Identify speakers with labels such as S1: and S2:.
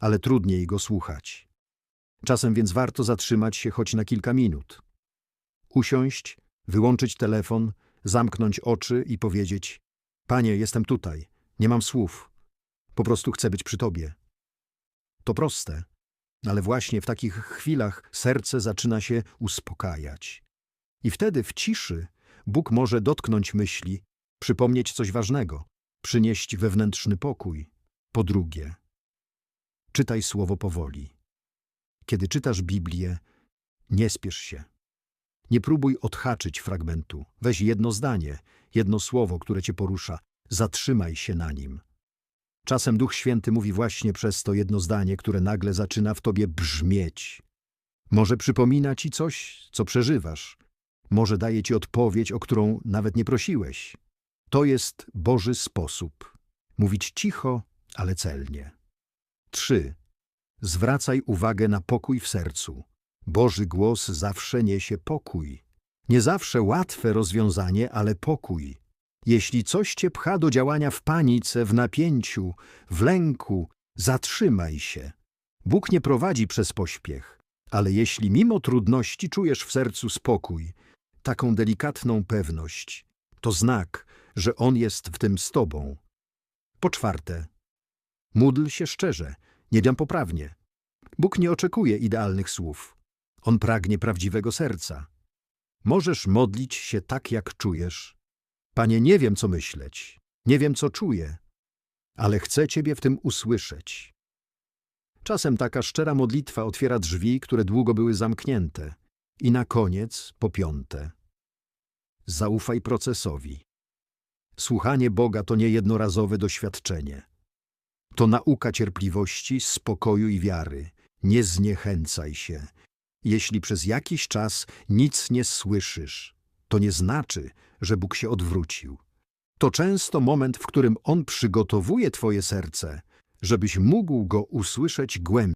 S1: ale trudniej go słuchać. Czasem więc warto zatrzymać się choć na kilka minut. Usiąść, wyłączyć telefon, zamknąć oczy i powiedzieć: Panie, jestem tutaj, nie mam słów. Po prostu chcę być przy Tobie. To proste, ale właśnie w takich chwilach serce zaczyna się uspokajać. I wtedy w ciszy Bóg może dotknąć myśli, przypomnieć coś ważnego, przynieść wewnętrzny pokój. Po drugie, czytaj słowo powoli. Kiedy czytasz Biblię, nie spiesz się. Nie próbuj odhaczyć fragmentu. Weź jedno zdanie, jedno słowo, które cię porusza. Zatrzymaj się na nim. Czasem Duch Święty mówi właśnie przez to jedno zdanie, które nagle zaczyna w tobie brzmieć. Może przypomina ci coś, co przeżywasz. Może daje ci odpowiedź, o którą nawet nie prosiłeś. To jest Boży sposób. Mówić cicho, ale celnie. 3. Zwracaj uwagę na pokój w sercu. Boży głos zawsze niesie pokój. Nie zawsze łatwe rozwiązanie, ale pokój. Jeśli coś cię pcha do działania w panice, w napięciu, w lęku, zatrzymaj się. Bóg nie prowadzi przez pośpiech, ale jeśli mimo trudności czujesz w sercu spokój, taką delikatną pewność, to znak, że On jest w tym z tobą. Po czwarte, módl się szczerze, nie dam poprawnie. Bóg nie oczekuje idealnych słów. On pragnie prawdziwego serca. Możesz modlić się tak, jak czujesz. Panie, nie wiem, co myśleć, nie wiem, co czuję, ale chcę Ciebie w tym usłyszeć. Czasem taka szczera modlitwa otwiera drzwi, które długo były zamknięte. I na koniec, po piąte, zaufaj procesowi. Słuchanie Boga to nie jednorazowe doświadczenie. To nauka cierpliwości, spokoju i wiary. Nie zniechęcaj się. Jeśli przez jakiś czas nic nie słyszysz, to nie znaczy, że Bóg się odwrócił. To często moment, w którym On przygotowuje Twoje serce, żebyś mógł Go usłyszeć głębiej.